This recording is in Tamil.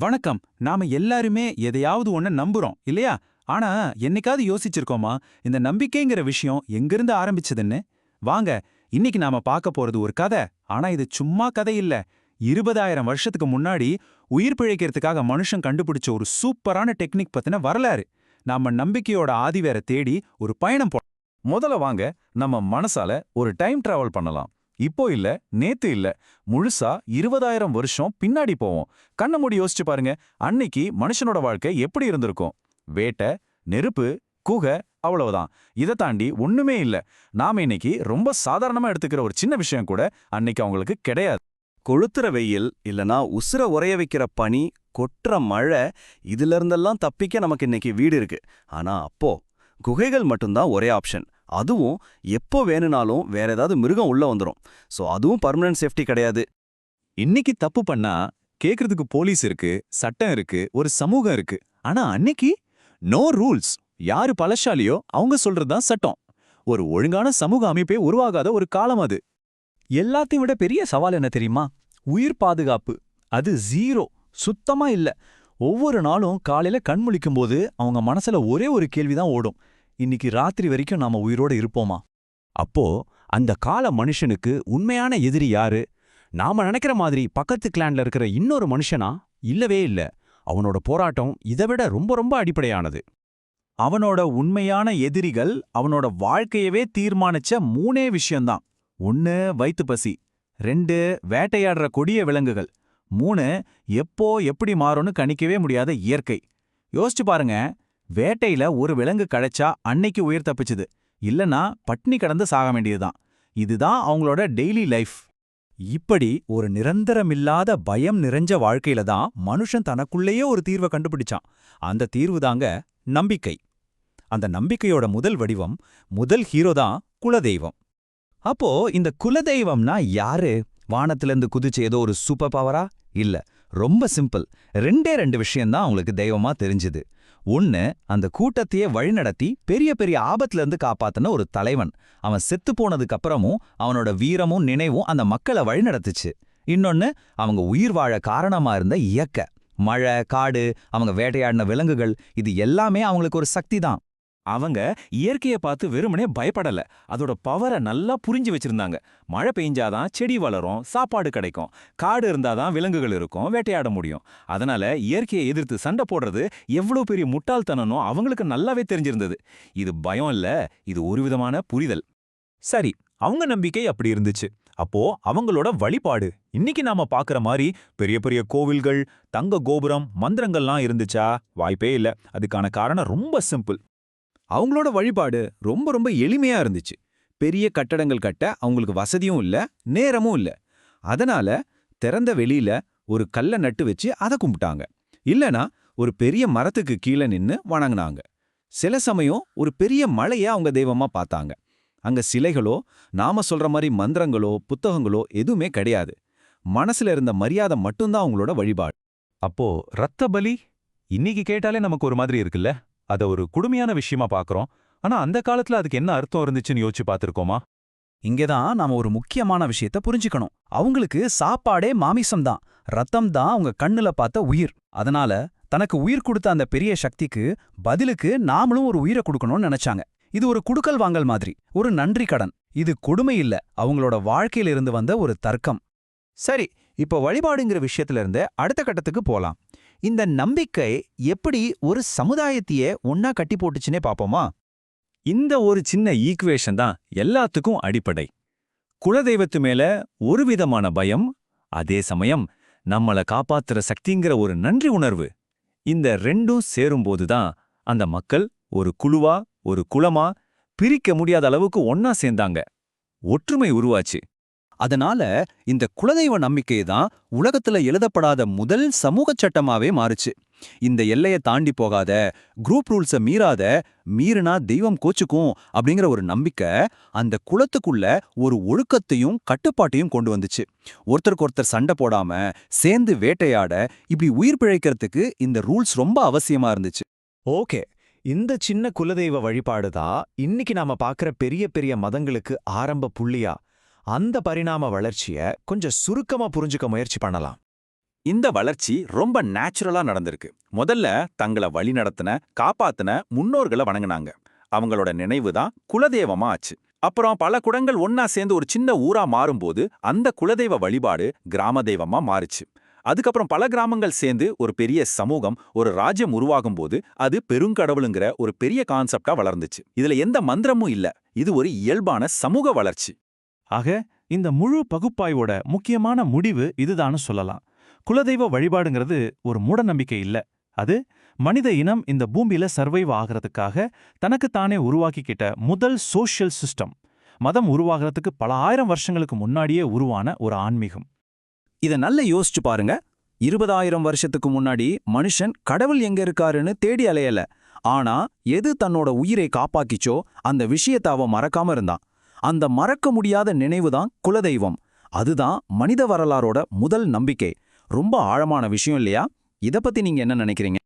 வணக்கம். நாம எல்லாருமே எதையாவது ஒன்ன நம்புறோம் இல்லையா? ஆனா என்னைக்காவது யோசிச்சிருக்கோமா? இந்த நம்பிக்கைங்கிற விஷயம் எங்கிருந்து ஆரம்பிச்சதுன்னு? வாங்க இன்னைக்கு நாம பார்க்க போறது ஒரு கதை. ஆனா இது சும்மா கதை இல்ல. இருபதாயிரம் வருஷத்துக்கு முன்னாடி உயிர் பிழைக்கிறதுக்காக மனுஷன் கண்டுபிடிச்ச ஒரு சூப்பரான டெக்னிக் பத்தின வரலாறு. நாம நம்பிக்கையோட ஆதிவேரை தேடி ஒரு பயணம் போ முதல்ல வாங்க நம்ம மனசால ஒரு டைம் டிராவல் பண்ணலாம். இப்போ இல்ல நேத்து இல்ல. முழுசா இருபதாயிரம் வருஷம் பின்னாடி போவோம். கண்ண மூடி யோசிச்சு பாருங்க அன்னைக்கு மனுஷனோட வாழ்க்கை எப்படி இருந்திருக்கும்? வேட்டை நெருப்பு குகை அவ்வளவுதான். இதை தாண்டி ஒண்ணுமே இல்ல. நாம இன்னைக்கு ரொம்ப சாதாரணமா எடுத்துக்கிற ஒரு சின்ன விஷயம் கூட அன்னைக்கு அவங்களுக்கு கிடையாது. கொளுத்துற வெயில் இல்லனா உசுர உரைய வைக்கிற பனி கொட்டுற மழை இதுல இருந்தெல்லாம் தப்பிக்க நமக்கு இன்னைக்கு வீடு இருக்கு. ஆனா அப்போ குகைகள் மட்டும்தான் ஒரே ஆப்ஷன் அதுவும் எப்போ வேணும்னாலும் வேற ஏதாவது மிருகம் உள்ள வந்துரும். சோ அதுவும் பர்மனன்ட் சேஃப்டி கிடையாது. இன்னைக்கு தப்பு பண்ணா கேக்குறதுக்கு போலீஸ் இருக்கு சட்டம் இருக்கு ஒரு சமூகம் இருக்கு. ஆனா அன்னைக்கு நோ ரூல்ஸ் யாரு பலசாலியோ அவங்க சொல்றதுதான் சட்டம். ஒரு ஒழுங்கான சமூக அமைப்பே உருவாகாத ஒரு காலம் அது. எல்லாத்தையும் விட பெரிய சவால் என்ன தெரியுமா? உயிர் பாதுகாப்பு. அது ஜீரோ சுத்தமா இல்ல. ஒவ்வொரு நாளும் காலையில கண் முழிக்கும்போது அவங்க மனசுல ஒரே ஒரு கேள்விதான் ஓடும். இன்னைக்கு ராத்திரி வரைக்கும் நாம உயிரோட இருப்போமா? அப்போ அந்த கால மனுஷனுக்கு உண்மையான எதிரி யாரு? நாம நினைக்கிற மாதிரி பக்கத்து கிளான்ல இருக்கிற இன்னொரு மனுஷனா? இல்லவே இல்ல. அவனோட போராட்டம் இதைவிட ரொம்ப ரொம்ப அடிப்படையானது. அவனோட உண்மையான எதிரிகள் அவனோட வாழ்க்கையவே தீர்மானிச்ச மூணே விஷயம்தான். ஒன்னு வயிற்று பசி. ரெண்டு வேட்டையாடுற கொடிய விலங்குகள். மூணு எப்போ எப்படி மாறும்னு கணிக்கவே முடியாத இயற்கை. யோசிச்சு பாருங்க. வேட்டையில ஒரு விலங்கு கழச்சா அன்னைக்கு உயிர் தப்பிச்சுது. இல்லனா பட்னி கடந்து சாக வேண்டியதுதான். இதுதான் அவங்களோட டெய்லி லைஃப் இப்படி ஒரு நிரந்தரமில்லாத பயம் நிறைஞ்ச வாழ்க்கையில தான் மனுஷன் தனக்குள்ளேயே ஒரு தீர்வை கண்டுபிடிச்சான். அந்த தீர்வு தாங்க நம்பிக்கை. அந்த நம்பிக்கையோட முதல் வடிவம் முதல் ஹீரோ தான் குலதெய்வம். அப்போ இந்த குலதெய்வம்னா யாரு? வானத்திலிருந்து குதிச்ச ஏதோ ஒரு சூப்பர் பவரா இல்ல ரொம்ப சிம்பிள் ரெண்டே ரெண்டு விஷயம்தான் அவங்களுக்கு தெய்வமா தெரிஞ்சுது. ஒன்னு அந்த கூட்டத்தையே வழிநடத்தி பெரிய பெரிய ஆபத்துல இருந்து காப்பாத்தின ஒரு தலைவன். அவன் செத்து போனதுக்கு அப்புறமும் அவனோட வீரமும் நினைவும் அந்த மக்களை வழிநடத்துச்சு. இன்னொன்னு அவங்க உயிர் வாழ காரணமா இருந்த இயக்க. மழை காடு அவங்க வேட்டையாடின விலங்குகள் இது எல்லாமே அவங்களுக்கு ஒரு சக்தி தான் அவங்க இயற்கையை பார்த்து வெறுமனே பயப்படல. அதோட பவரை நல்லா புரிஞ்சு வச்சிருந்தாங்க. மழை பெய்ஞ்சாதான் செடி வளரும் சாப்பாடு கிடைக்கும். காடு இருந்தாதான் விலங்குகள் இருக்கும் வேட்டையாட முடியும். அதனால இயற்கையை எதிர்த்து சண்டை போடுறது எவ்வளவு பெரிய முட்டாள்தனனோ அவங்களுக்கு நல்லாவே தெரிஞ்சிருந்தது. இது பயம் இல்ல இது ஒரு விதமான புரிதல். சரி அவங்க நம்பிக்கை அப்படி இருந்துச்சு. அப்போ அவங்களோட வழிபாடு. இன்னைக்கு நாம பாக்குற மாதிரி பெரிய பெரிய கோவில்கள் தங்க கோபுரம் மந்திரங்கள்லாம் இருந்துச்சா? வாய்ப்பே இல்ல. அதுக்கான காரணம் ரொம்ப சிம்பிள் அவங்களோட வழிபாடு ரொம்ப ரொம்ப எளிமையா இருந்துச்சு. பெரிய கட்டடங்கள் கட்ட அவங்களுக்கு வசதியும் இல்ல நேரமும் இல்ல. அதனால திறந்த வெளியில ஒரு கல்லை நட்டு வச்சு அதை கும்பிட்டாங்க. இல்லனா ஒரு பெரிய மரத்துக்கு கீழே நின்னு வணங்குனாங்க. சில சமயம் ஒரு பெரிய மலைய அவங்க தெய்வமா பார்த்தாங்க. அங்க சிலைகளோ நாம சொல்ற மாதிரி மந்திரங்களோ புத்தகங்களோ எதுவுமே கிடையாது. மனசுல இருந்த மரியாதை மட்டும்தான் அவங்களோட வழிபாடு. அப்போ ரத்த பலி? இன்னைக்கு கேட்டாலே நமக்கு ஒரு மாதிரி இருக்குல்ல? அத ஒரு குடுமையான விஷயமா பாக்குறோம். ஆனா அந்த காலத்துல அதுக்கு என்ன அர்த்தம் இருந்துச்சுன்னு யோசிச்சு பார்த்திருக்கோமா இங்கேதான் நாம ஒரு முக்கியமான விஷயத்த புரிஞ்சுக்கணும். அவங்களுக்கு சாப்பாடே மாமிசம் தான். ரத்தம் தான் அவங்க கண்ணுல பார்த்த உயிர். அதனால தனக்கு உயிர் கொடுத்த அந்த பெரிய சக்திக்கு பதிலுக்கு நாமளும் ஒரு உயிரை கொடுக்கணும்னு நினைச்சாங்க. இது ஒரு குடுக்கல் வாங்கல் மாதிரி ஒரு நன்றி கடன். இது கொடுமை இல்ல அவங்களோட வாழ்க்கையில இருந்து வந்த ஒரு தர்க்கம். சரி இப்போ வழிபாடுங்கிற விஷயத்திலிருந்து அடுத்த கட்டத்துக்கு போலாம். இந்த நம்பிக்கை எப்படி ஒரு சமுதாயத்தையே ஒன்னா கட்டி போட்டுச்சுன்னே பாப்போமா? இந்த ஒரு சின்ன ஈக்குவேஷன் தான் எல்லாத்துக்கும் அடிப்படை. குலதெய்வத்து மேல ஒரு விதமான பயம் அதே சமயம் நம்மள காப்பாத்துற சக்திங்கிற ஒரு நன்றி உணர்வு. இந்த ரெண்டும் சேரும்போது தான் அந்த மக்கள் ஒரு குழுவா ஒரு குலமா பிரிக்க முடியாத அளவுக்கு ஒன்னா சேர்ந்தாங்க. ஒற்றுமை உருவாச்சு. அதனால இந்த குலதெய்வ நம்பிக்கை தான் உலகத்துல எழுதப்படாத முதல் சமூக சட்டமாவே மாறுச்சு. இந்த எல்லையை தாண்டி போகாத குரூப் ரூல்ஸ மீறாத மீறினா தெய்வம் கோச்சுக்கும் அப்படிங்கிற ஒரு நம்பிக்கை அந்த குலத்துக்குள்ள ஒரு ஒழுக்கத்தையும் கட்டுப்பாட்டையும் கொண்டு வந்துச்சு. ஒருத்தருக்கு ஒருத்தர் சண்டை போடாம சேர்ந்து வேட்டையாட இப்படி உயிர் பிழைக்கிறதுக்கு இந்த ரூல்ஸ் ரொம்ப அவசியமா இருந்துச்சு. ஓகே. இந்த சின்ன குலதெய்வ வழிபாடு தான் இன்னைக்கு நாம பார்க்குற பெரிய பெரிய மதங்களுக்கு ஆரம்ப புள்ளியா அந்த பரிணாம வளர்ச்சிய கொஞ்சம் சுருக்கமா புரிஞ்சுக்க முயற்சி பண்ணலாம். இந்த வளர்ச்சி ரொம்ப நேச்சுரலா நடந்திருக்கு. முதல்ல தங்களை வழி நடத்தின காப்பாத்தின முன்னோர்களை வணங்குனாங்க. அவங்களோட நினைவு தான் குலதெய்வமா ஆச்சு. அப்புறம் பல குடங்கள் ஒன்னா சேர்ந்து ஒரு சின்ன ஊரா மாறும்போது அந்த குலதெய்வ வழிபாடு கிராம தெய்வமா மாறுச்சு. அதுக்கப்புறம் பல கிராமங்கள் சேர்ந்து ஒரு பெரிய சமூகம் ஒரு ராஜ்யம் உருவாகும் போது அது பெருங்கடவுளுங்கிற ஒரு பெரிய கான்செப்டா வளர்ந்துச்சு. இதுல எந்த மந்திரமும் இல்ல. இது ஒரு இயல்பான சமூக வளர்ச்சி. ஆக இந்த முழு பகுப்பாய்வோட முக்கியமான முடிவு இதுதான்னு சொல்லலாம். குலதெய்வ வழிபாடுங்கிறது ஒரு மூடநம்பிக்கை இல்ல. அது மனித இனம் இந்த பூமியில சர்வைவ் ஆகிறதுக்காக தனக்குத்தானே உருவாக்கிக்கிட்ட முதல் சோஷியல் சிஸ்டம். மதம் உருவாகிறதுக்கு பல ஆயிரம் வருஷங்களுக்கு முன்னாடியே உருவான ஒரு ஆன்மீகம். இத நல்ல யோசிச்சு பாருங்க. இருபதாயிரம் வருஷத்துக்கு முன்னாடி மனுஷன் கடவுள் எங்க இருக்காருன்னு தேடி அலையல. ஆனா எது தன்னோட உயிரை காப்பாக்கிச்சோ அந்த விஷயத்த அவன் மறக்காம இருந்தான். அந்த மறக்க முடியாத நினைவுதான் குலதெய்வம். அதுதான் மனித வரலாறோட முதல் நம்பிக்கை. ரொம்ப ஆழமான விஷயம் இல்லையா? இத பத்தி நீங்க என்ன நினைக்கிறீங்க?